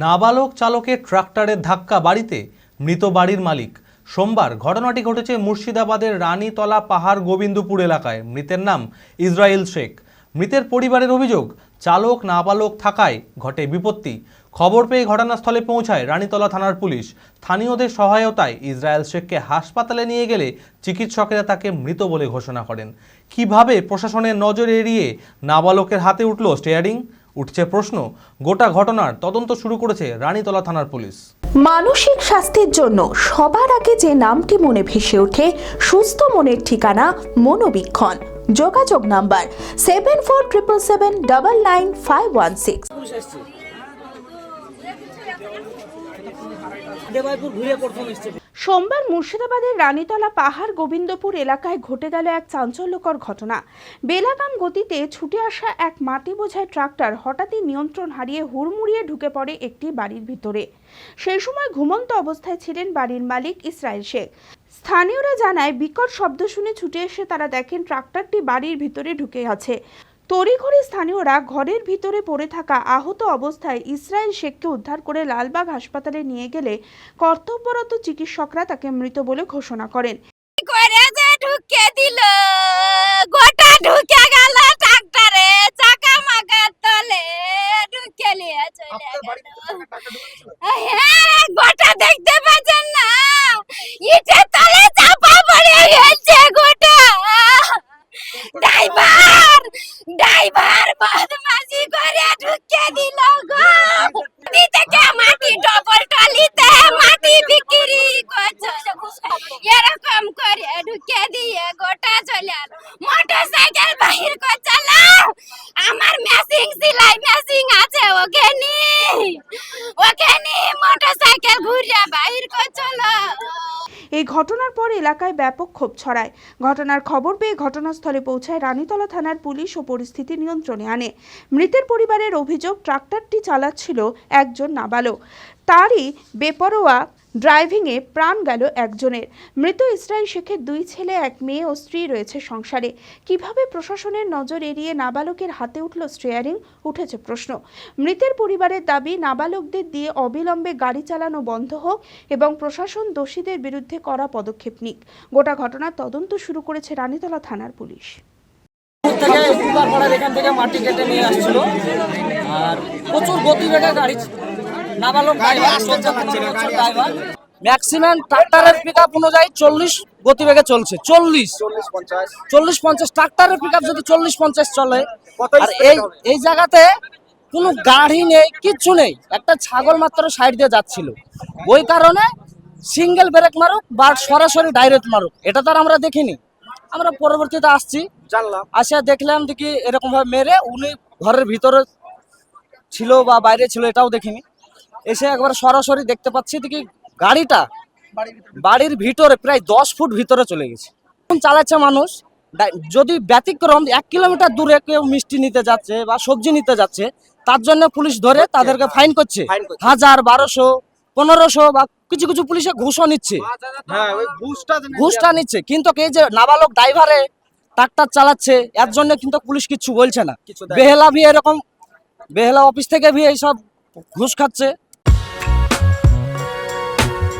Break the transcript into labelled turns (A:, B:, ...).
A: নাবালক চালকের ট্রাক্টরের ধাক্কা বাড়িতে মৃত বাড়ির মালিক। সোমবার ঘটনাটি ঘটেছে মুর্শিদাবাদের রানীতলা পাহাড় গোবিন্দপুর এলাকায়। মৃতের নাম ইসরায়েল শেখ। মৃতের পরিবারের অভিযোগ, চালক নাবালক থাকায় ঘটে বিপত্তি। খবর পেয়ে ঘটনাস্থলে পৌঁছায় রানীতলা থানার পুলিশ। স্থানীয়দের সহায়তায় ইসরায়েল শেখকে হাসপাতালে নিয়ে গেলে চিকিৎসকেরা তাকে মৃত বলে ঘোষণা করেন। কীভাবে প্রশাসনের নজর এড়িয়ে নাবালকের হাতে উঠল স্টিয়ারিং? উঠছে প্রশ্ন। গোটা ঘটনার তদন্ত শুরু করেছে রানীতলা থানার পুলিশ।
B: মানসিক স্বাস্থ্যের জন্য সবার আগে যে নামটি মনে ভেসে ওঠে সুস্থ মনের ঠিকানা মনোবীক্ষণ। যোগাযোগ number seven four triple seven double nine five one six.
C: Debaipur ঘুরে প্রথম এসছে।
B: সোমবার মুর্শিদাবাদের রানীতলা পাহাড় গোবিন্দপুর এলাকায় ঘটে গেল এক চাঞ্চল্যকর ঘটনা। বেলাগাম গতিতে ছুটে আসা এক মাটি বোঝায় ট্রাক্টর হঠাৎই নিয়ন্ত্রণ হারিয়ে হুড়মুড়িয়ে ঢুকে পড়ে একটি বাড়ির ভিতরে। সেই সময় ঘুমন্ত অবস্থায় ছিলেন বাড়ির মালিক ইসরায়েল শেখ। স্থানীয়রা জানায়, বিকট শব্দ শুনে ছুটে এসে তারা দেখেন ট্রাক্টরটি বাড়ির ভিতরে ঢুকে আছে। তড়িঘড়ি স্থানীয়রা ঘরের ভিতরে পড়ে থাকা আহত অবস্থায় ইসরায়েল শেখকে উদ্ধার করে লালবাগ হাসপাতালে নিয়ে গেলে কর্তব্যরত চিকিৎসকরা তাকে মৃত বলে ঘোষণা করেন।
D: করে ঢুকে দিল, গোটা ঢুকে গেল চাকা মাকা তলে ঢুকে নিয়ে চলে গেল হ্যাঁ গোটা দেখতে পাচ্ছেন না ইটের তলে চাপা পড়ে গেছে গোটা ড্রাইভার ড্রাইভার বদমাশি করে ঢুকে দিল গো নদী থেকে মাটি ডবল টলিতে মাটি বিক্রি করছে এরকম করে ঢুকে দিয়ে গোটা চলে আলো মোটর সাইকেল বাহির করছে আমার মেশিং সেলাই মেশিং আছে ওখানে ওখানে মোটর সাইকেল ঘুরে বাহির করছিল
B: এই ঘটনার পর এলাকায় ব্যাপক ক্ষোভ ছড়ায়। ঘটনার খবর পেয়ে ঘটনাস্থলে পৌঁছায় রানীতলা থানার পুলিশ ও পরিস্থিতি নিয়ন্ত্রণে আনে। মৃতের পরিবারের অভিযোগ, ট্রাক্টরটি চালাচ্ছিল একজন নাবালক। তারই বেপরোয়া ড্রাইভিংয়ে প্রাণ গেল একজনের। মৃত ইসরায়েল শেখের দুই ছেলে, এক মেয়ে ও স্ত্রী রয়েছে সংসারে। কীভাবে প্রশাসনের নজর এড়িয়ে নাবালকের হাতে উঠল স্টিয়ারিং? উঠেছে প্রশ্ন। মৃতের পরিবারের দাবি, নাবালকদের দিয়ে অবিলম্বে গাড়ি চালানো বন্ধ হোক এবং প্রশাসন দোষীদের বিরুদ্ধে করা পদক্ষেপ নিক। গোটা ঘটনার তদন্ত শুরু করেছে রানীতলা থানার পুলিশ।
C: থেকে মাটি কেটে নিয়ে আসছিল। আর প্রচুর গতিবেগে গাড়ি নাবালক ড্রাইভার ম্যাক্সিমাম ট্রাক্টরের পিক আপ অনুযায়ী চল্লিশ গতিবেগে চলছে চল্লিশ। চল্লিশ পঞ্চাশ। ট্রাক্টরের পিক আপ যদি চল্লিশ পঞ্চাশ চলে আর এই এই জায়গাতে কোনো গাড়ি নেই কিচ্ছু নেই। একটা ছাগল মাত্র সাইড দিয়ে যাচ্ছিল। ওই কারণে সিঙ্গেল ব্রেক মারুক বা সরাসরি ডাইরেক্ট মারুক এটা তো আর আমরা দেখিনি। আমরা পরবর্তীতে আসছি।
E: জানলাম।
C: আসে দেখলাম দেখি এরকম ভাবে মেরে উনি ঘরের ভিতরে ছিল বা বাইরে ছিল এটাও দেখিনি। এসে একবার সরাসরি দেখতে পাচ্ছি দেখি গাড়িটা বাড়ির ভিতরে প্রায় দশ ফুট ভিতরে চলে গেছে। চালাচ্ছে মানুষ। যদি ব্যতিক্রম এক কিলোমিটার দূরে কেউ মিষ্টি নিতে যাচ্ছে বা সবজি নিতে যাচ্ছে তার জন্য পুলিশ ধরে তাদেরকে ফাইন করছে। হাজার বারোশো পনেরোশো বা কিছু কিছু পুলিশে ঘুষও নিচ্ছে।
E: হ্যাঁ ঘুষটা
C: ঘুষটা নিচ্ছে। কিন্তু এই যে নাবালক ড্রাইভারে ট্রাক্টর চালাচ্ছে এর জন্য কিন্তু পুলিশ কিছু বলছে না।
E: না।
C: বেহেলা ভি এরকম বেহেলা অফিস থেকে ভি এইসব ঘুষ খাচ্ছে।